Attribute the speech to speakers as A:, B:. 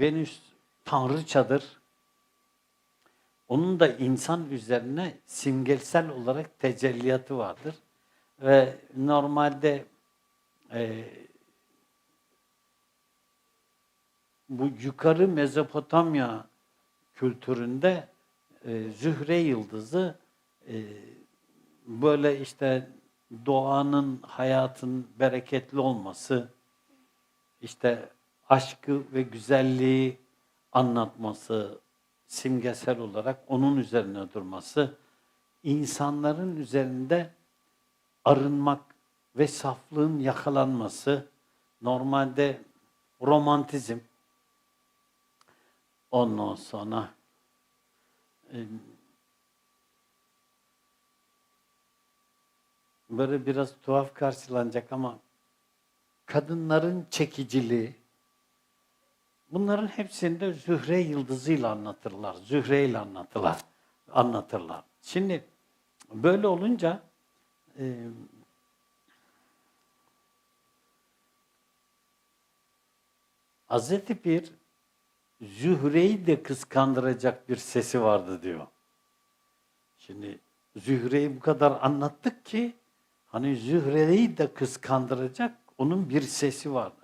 A: Venüs tanrıçadır. Onun da insan üzerine simgesel olarak tecelliyatı vardır. Ve normalde e, bu yukarı Mezopotamya kültüründe e, Zühre yıldızı e, böyle işte doğanın, hayatın bereketli olması, işte aşkı ve güzelliği anlatması, simgesel olarak onun üzerine durması, insanların üzerinde arınmak ve saflığın yakalanması, normalde romantizm, ondan sonra e, böyle biraz tuhaf karşılanacak ama kadınların çekiciliği, bunların hepsinde Zühre yıldızıyla anlatırlar, Zühre ile anlatırlar, anlatırlar. Şimdi böyle olunca e, Hazreti Pir Zühre'yi de kıskandıracak bir sesi vardı diyor. Şimdi Zühre'yi bu kadar anlattık ki hani Zühre'yi de kıskandıracak onun bir sesi vardı.